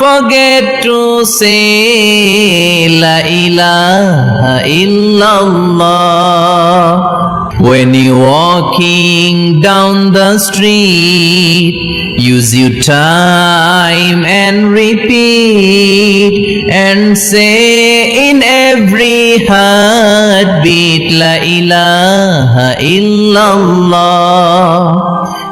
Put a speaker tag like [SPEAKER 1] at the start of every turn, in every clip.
[SPEAKER 1] forget to say La ilaha illallah. When you're walking down the street, use your time and repeat and say in every heartbeat La ilaha illallah.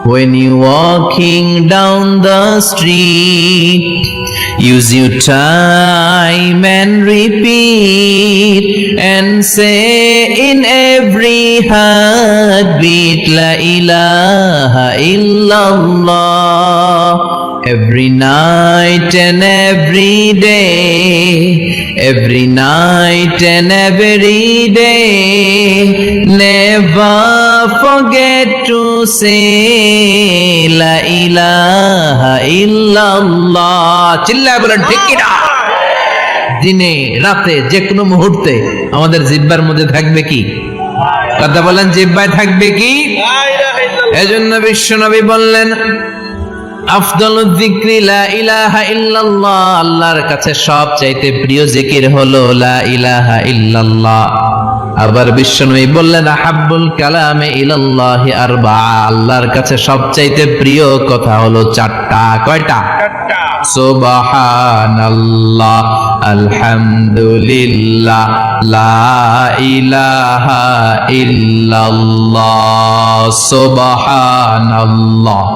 [SPEAKER 1] When you're walking down the street, use your time and repeat and say in every heartbeat La ilaha illallah. Every night and every day, every night and every day, never forget to say La ilaha illallah. চিল্লায় বলেন ঠিক কিনা দিনে রাতে যে কোনো মুহূর্তে আমাদের জিব্বার মধ্যে থাকবে কি কথা বলেন জিব্বায় থাকবে কি এজন্য বিশ্বনবী বললেন আফদল যিকরি লা ইলাহা ইল্লাল্লাহ আল্লাহর কাছে সবচাইতে প্রিয় জিকির হলো লা ইলাহা ইল্লাল্লাহ। আবার বিশ্বনবী বললেন হাব্বুল কালামে ইলাল্লাহি আরবা আল্লাহর কাছে সবচাইতে প্রিয় কথা হলো চারটা। কয়টা? সুবহানাল্লাহ। আলহামদুলিল্লাহ, লা ইলাহা ইল্লাল্লাহ, সুবহানাল্লাহ।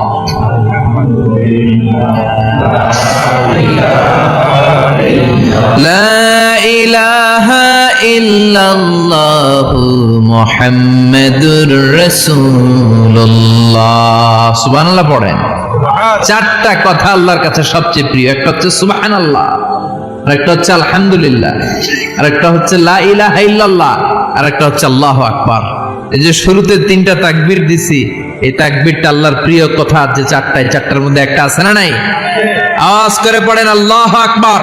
[SPEAKER 1] লা ইলাহা ইল্লাল্লাহ মুহাম্মাদুর রাসূলুল্লাহ। সুবহানাল্লাহ পড়েন। চারটা কথা আল্লাহর কাছে সবচেয়ে প্রিয়, একটা হচ্ছে সুবহানাল্লাহ। আল্লাহ আর একটা হচ্ছে আলহামদুলিল্লাহ আর একটা হচ্ছে লা ইলাহা ইল্লাল্লাহ আর একটা হচ্ছে আল্লাহু আকবার। এই যে শুরুতে তিনটা তাকবীর দিছি, এই তাকবীরটা আল্লাহর প্রিয় কথা যে চারটায়, চারটার মধ্যে একটা আছে না নাই? আওয়াজ করে পড়েন, আল্লাহু আকবার।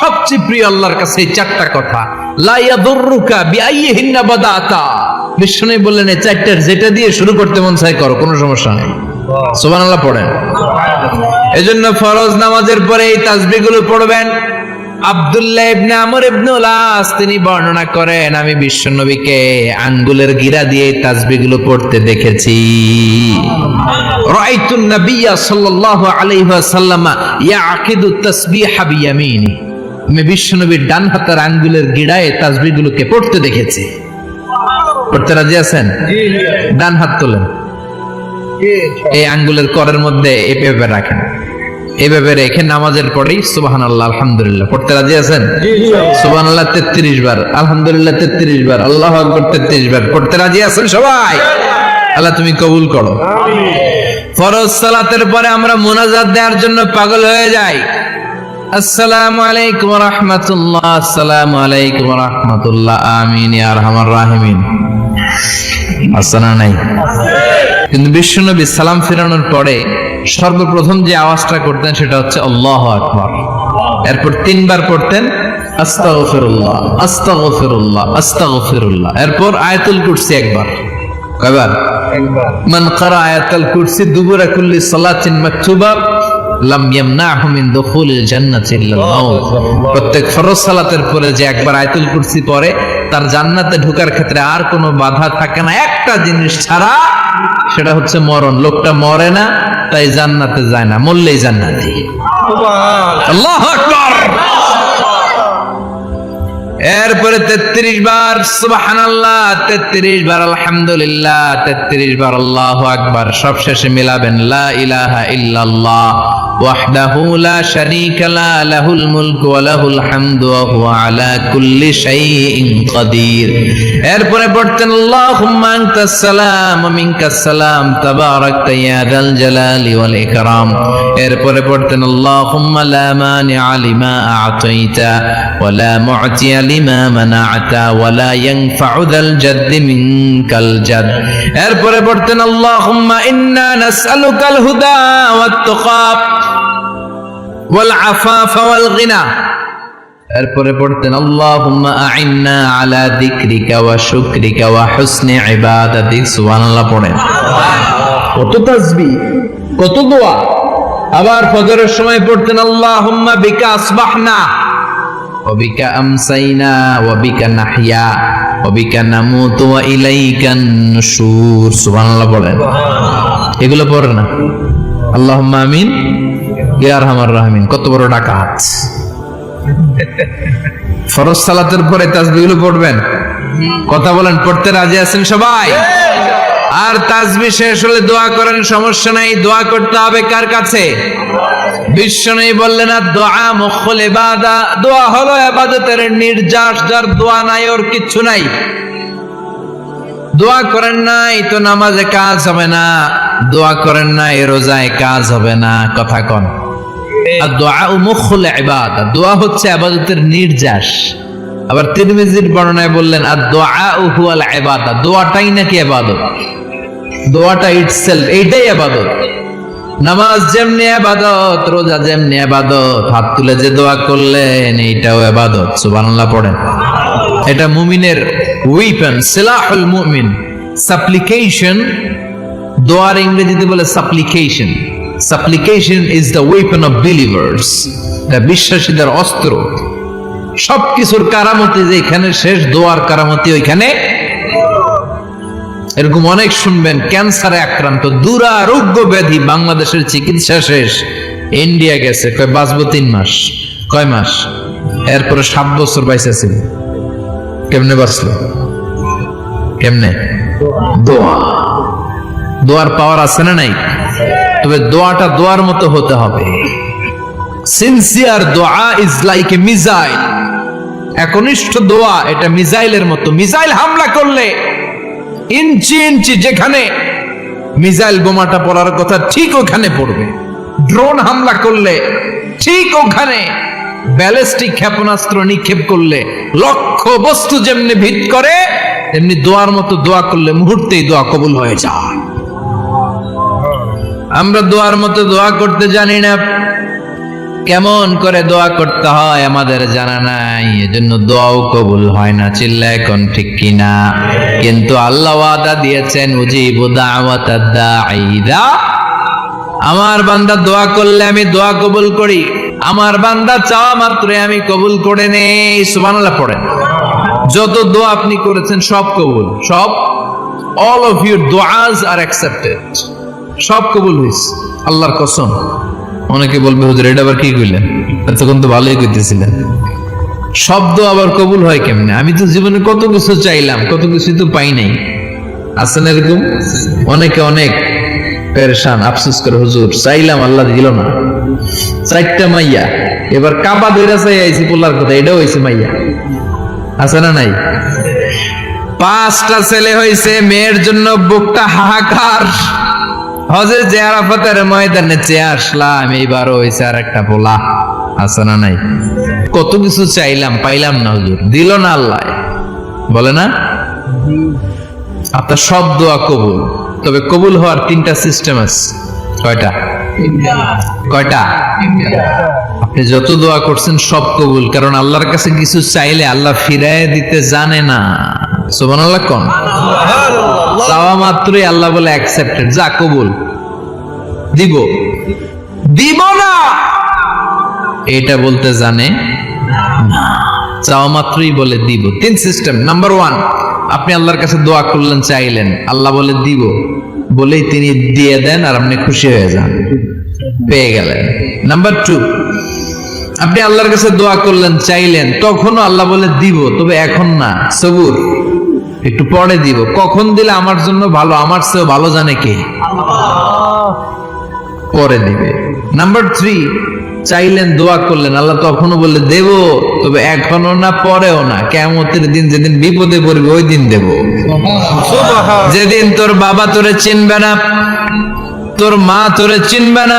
[SPEAKER 1] সবচেয়ে প্রিয় আল্লাহর কাছে এই চারটা কথা। লা ইয়াদুররুকা বিআইয়িহিন্না বাদাতা। বিষ্ণু বললেন, এই চারটার যেটা দিয়ে শুরু করতে মন চাই করো, কোনো সমস্যা নেই। সুবহানাল্লাহ পড়েন। এজন্য ফরজ নামাজের পরে এই তাসবিহগুলো পড়বেন। আব্দুল্লাহ ইবনে আমর ইবনে উলাস তিনি বর্ণনা করেন আমি বিশ্বনবীকে আঙ্গুলের গিরা দিয়ে এই তাসবিহগুলো পড়তে দেখেছি। রাআইতুন নাবিয়্যা সাল্লাল্লাহু আলাইহি ওয়াসাল্লাম ইয়াকিদু তাসবিহা বিয়ামিনি। আমি বিশ্বনবীর ডান হাতের আঙ্গুলের গিড়ায় তাসবিহগুলোকে পড়তে দেখেছি। পড়তে রাজি আছেন? ডান হাত তোলেন। এই আঙ্গুলের করের মধ্যে এভাবে রাখেন। এভাবে রেখে নামাজের পরেই সুবাহান আল্লাহ আলহামদুলিল্লাহ। পড়তে রাজি আছেন? সুবাহান আল্লাহ তেত্রিশ বার। আলহামদুলিল্লাহ তেত্রিশ বার। আল্লাহ আকবর তেত্রিশ বার। পড়তে রাজি আছেন সবাই? আল্লাহ তুমি কবুল করো। ফরজ সালাতের পরে আমরা মোনাজাত দেওয়ার জন্য পাগল হয়ে যাই। আসসালামু আলাইকুম রহমতুল্লাহ আসসালামু আলাইকুম রহমতুল্লাহ। আমিন ইয়া আরহামার রাহিমিন। আসসানা নাই কিন্তু বিশ্বনবী সালাম ফেরানোর পরে সর্বপ্রথম যে আওয়াজটা করতেন সেটা হচ্ছে আল্লাহ আকবার। এরপর তিনবার পড়তেন আস্তাগফিরুল্লাহ আস্তাগফিরুল্লাহ আস্তাগফিরুল্লাহ। এরপর আয়াতুল কুরসি একবার। কয়বার? মান কারা আয়াতুল কুরসি দুবুরা কুল্লি সালাতিন মাকতুবা লাম ইয়ামনাহু মিন দুখুলিল জান্নাতি মাউত। প্রত্যেক ফরজ সালাতের পরে যে একবার আয়াতুল কুরসি পড়ে তার জান্নাতে ঢোকার ক্ষেত্রে আর কোনো বাধা থাকে না। একটা জিনিস ছাড়া সেটা হচ্ছে মরণ। লোকটা মরে না তাই জান্নাতে যায় না মরলেই জান্নাতি। আল্লাহু এরপরে তেত্রিশ বার, সুবহানাল্লাহ, তেত্রিশ বার, আলহামদুলিল্লাহ, তেত্রিশ বার, আল্লাহ আকবার। সব শেষে মিলাবেন, লা ইলাহা ইল্লাল্লাহ এরপরে পড়তেন, আল্লাহুম্মা আনতাস সালাম, ওয়া মিনকাস সালাম, তাবারাকতা ইয়া যাল জালালি ওয়াল ইকরাম। এরপরে পড়তেন, আল্লাহুম্মা লা মানিআ লিমা আ'তাইতা, ওয়া লা মু'তিয়া এরপরে পড়তেন গিনা। এরপরে পড়তেন আবার ফজরের সময় পড়তেন আল্লাহুম্মা বিকা আসবাহনা। ওয়া বিকা আমসাইনা ওয়া বিকা নাহইয়া ওয়া বিকা নামুতু ওয়া ইলাইকান নুশুর সুবহানাল্লাহ পড়েন এগুলো পড়ে না। আল্লাহুম্মা আমিন। ইয়া আরহামার রাহিমিন। কত বড় ডাকাত। ফরজ সালাতের পরে তাসবিহগুলো পড়বেন। কথা বলেন, পড়তে রাজি আছেন সবাই? আর তাসবি শেষ হলে দোয়া করেন সমস্যা নাই দোয়া করতে হবে কার কাছে? বিশ্ব নেই বললেন আর দোয়া মুখল ইবাদা দোয়া হলো ইবাদতের নির্যাস যার দোয়া নাই ওর কিচ্ছু নাই। দোয়া করেন নাই তো নামাজে কাজ হবে না দোয়া করেন নাই রোজায় কাজ হবে না কথা কন। আর দোয়া মুখল ইবাদা দোয়া হচ্ছে আবাদতের নির্যাস। আবার তিরমিজির বর্ণনায় বললেন আর দোয়া হুয়াল ইবাদা দোয়াটাই নাকি ইবাদত? দোয়াটা ইটসেলফ এইটাই আবাদত। নামাজ যেমনি আবাদত, রোজা যেমনি আবাদত, হাত তুলে যে দোয়া করলেন, এইটাও আবাদত, সুবহানাল্লাহ পড়েন। এটা মুমিনের উইপেন সিলাহুল মুমিন সাপ্লিকেশন দোয়ার ইংরেজিতে বলে supplication supplication is the weapon of believers এটা বিশ্বাসীদের অস্ত্র। সবকিছুর কারামতি যে এখানে শেষ, দোয়ার কারামতি ওইখানে এরকম অনেক শুনবেন, ক্যান্সারে আক্রান্ত, দুরারোগ্য ব্যাধি, বাংলাদেশের চিকিৎসা শেষ ইন্ডিয়া গেছে, কয় বাঁচবো তিন মাস, কয় মাস? এরপরে সাত বছর বাইসে ছিল কেমনে বাঁচলো? কেমনে? দোয়া। দোয়ার পাওয়ার আছে না নাই? তবে দোয়াটা দোয়ার মতো হতে হবে। সিনসিয়ার দোয়া ইজ লাইক এ মিসাইল একনিষ্ঠ দোয়া, এটা মিসাইলের মতো। মিসাইল হামলা করলে ইঞ্চি ইঞ্চি যেখানে মিসাইল বোমাটা পড়ার কথা ঠিক ওখানে পড়বে। ড্রোন হামলা করলে ঠিক ওখানে ব্যালিস্টিক ক্ষেপণাস্ত্র নিক্ষেপ করলে লক্ষ্য বস্তু যেমনি ভিত করে, তেমনি দোয়ার মতো দোয়া করলে মুহূর্তেই দোয়া কবুল হয়ে যায়। আমরা দোয়ার মতো দোয়া করতে জানি না কেমন করে দোয়া করতে হয় আমাদের জানা নাই। এজন্য দোয়াও কবুল হয় না চিল্লা এখন ঠিক কিনা। কিন্তু আল্লাহ ওয়াদা দিয়েছেন দাঈদা। আমার বান্দা দোয়া করলে আমি দোয়া কবুল করি, আমার বান্দা চাওয়া মাত্রই আমি কবুল করে নেই, সুবহানাল্লাহ পড়েন। যত দোয়া আপনি করেছেন সব কবুল, সব। অল অফ ইউর দোয়াজ আর অ্যাকসেপ্টেড সব কবুল হয়েছে আল্লাহর কসম। অনেকে বলবে, হুজুর, এটা আবার কি কইলেন? তখন তো ভালোই কইতেছিলেন শব্দ আবার কবুল হয় কেমনে? আমি তো জীবনে কত কিছু চাইলাম, কত কিছু তো পাই নাই। আছেন এরকম? অনেকে অনেক পেরেশান, আফসোস করে, হুজুর, চাইলাম, আল্লাহ দিল না। চারটা মাইয়া, এবার কাবা ধরে চাই আইছি পোলার কথা, এটাও হয়েছে মাইয়া। আছে না নাই? পাঁচটা ছেলে হয়েছে মেয়ের জন্য বুকটা হাহাকার। হজের যে আরাফাতের ময়দানে চেয়ে আসলাম এইবার হয়েছে আর একটা পোলা আছে না নাই? কত কিছু চাইলাম, পাইলাম না হুজুর। দিল না আল্লাহ। বলে না? আপনার সব দোয়া কবুল। তবে কবুল হওয়ার তিনটা সিস্টেম আছে। কয়টা? কয়টা? যত দোয়া করছেন সব কবুল কারণ আল্লাহর কাছে কিছু চাইলে আল্লাহ ফিরায় দিতে জানে না। সোবান আল্লাহ কোন চাওয়া মাত্রই আল্লাহ বলে অ্যাকসেপ্টেড যা কবুল। দিব। দিব না! এটা বলতে জানে না। চাওয়া মাত্রই বলে দিব। তিন সিস্টেম নাম্বার ওয়ান আপনি আল্লাহর কাছে দোয়া করলেন চাইলেন। আল্লাহ বলে দিব। বলেই তিনি দিয়ে দেন আর আপনি খুশি হয়ে যান। পেয়ে গেলেন। নাম্বার টু আপনি আল্লাহর কাছে দোয়া করলেন চাইলেন তখনও আল্লাহ বলে দিব তবে এখন না। সবুর একটু পরে দিব। কখন দিলে আমার জন্য ভালো আমার চেয়েও ভালো জানে কে? পরে দিবে। নাম্বার থ্রি চাইলেন দোয়া করলেন আল্লাহ তখনও বলে দেব তবে এখনও না পরেও না। কেমতের দিন যেদিন বিপদে পড়বে ওই দিন দেব। যেদিন তোর বাবা তোরে চিনবে না তোর মা তোরে চিনবে না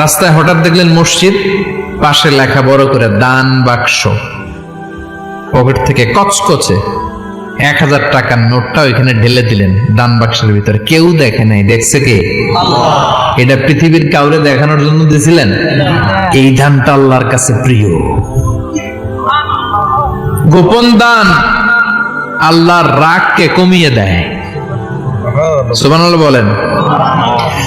[SPEAKER 1] রাস্তায় হঠাৎ দেখলেন মসজিদ পাশে লেখা বড় করে দান বাক্স। পকেট থেকে কচকচে এক হাজার টাকার নোটটা ওইখানে ঢেলে দিলেন দান বাক্সের ভিতরে। কেউ দেখে নাই, দেখছে কে? এটা পৃথিবীর কাউরে দেখানোর জন্য দিয়েছিলেন এই দানটা আল্লাহর কাছে প্রিয়। গোপন দান আল্লাহর রাগকে কমিয়ে দেয়। সুবহানাল্লাহ বলেন।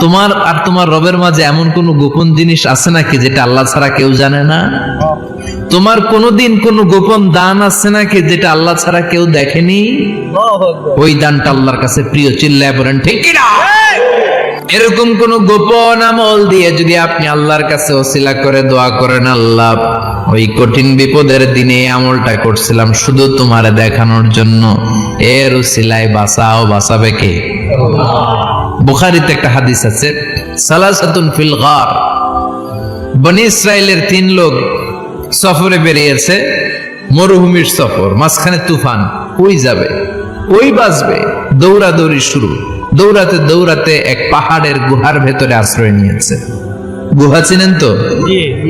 [SPEAKER 1] তোমার আর তোমার রবের মাঝে এমন কোন গোপন জিনিস আছে নাকি যেটা আল্লাহ ছাড়া কেউ জানে না? তোমার কোনোদিন কোনো গোপন দান আছে নাকি যেটা আল্লাহ ছাড়া কেউ দেখেনি? ওই দানটা আল্লাহর কাছে প্রিয় চিল্লায় বলেন ঠিক। এরকম কোন গোপন আমল দিয়ে যদি আপনি আল্লাহর কাছে ওসিলা করে দোয়া করেন, আল্লাহ, ওই কঠিন বিপদের দিনে আমলটা করছিলাম, শুধু তোমার দেখানোর জন্য। এর ওসিলায় বাঁচাও, বাঁচাবে কে? বুখারিতে একটা হাদিস আছে, সালাসাতুন ফিল গার। বনি ইসরায়েলের তিন লোক সফরে বেরিয়েছে, মরুভূমির সফর, মাঝখানে তুফান ওই যাবে? ওই বাঁচবে? দৌড়াদৌড়ি শুরু। দৌড়াতে দৌড়াতে এক পাহাড়ের গুহার ভেতরে আশ্রয় নিয়েছে। গুহা চিনেন তো?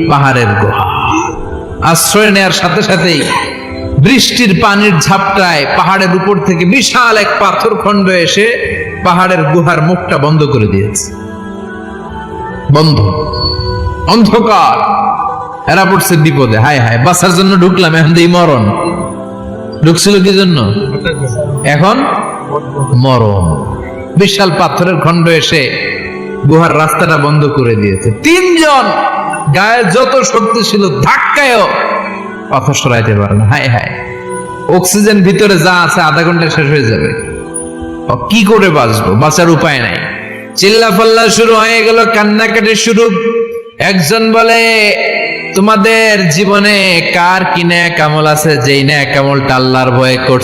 [SPEAKER 1] পাহাড়ের গুহা। আশ্রয় নেয়ার সাথে সাথেই বৃষ্টির পানির ঝাপটায় পাহাড়ের উপর থেকে বিশাল এক পাথর খণ্ড এসে পাহাড়ের গুহার মুখটা বন্ধ করে দিয়েছে। বন্ধ। অন্ধকার। এরা পড়ছে বিপদে। হায় হায় বাঁচার জন্য ঢুকলাম এখন দিয়ে মরণ। ঢুকছিল কি জন্য। এখন মরণ। বিশাল পাথরের খণ্ড এসে গুহার রাস্তাটা বন্ধ করে দিয়েছে। তিনজন গায়ে যত শক্তি ছিল ধাক্কায়ও পাথর সরাইতে পারে না। হায় হায়। অক্সিজেন ভিতরে যা আছে আধা ঘণ্টা শেষ হয়ে যাবে। কি করে বাঁচবো? বাঁচার উপায় নাই। চিল্লা ফাল্লা শুরু হয়ে গেল, কান্নাকাটি শুরু। একজন বলে, তোমাদের জীবনে কার কি ন্যাক আমল আছে? যেই ন্যাক আমলটা আল্লাহর ভয়ে করছে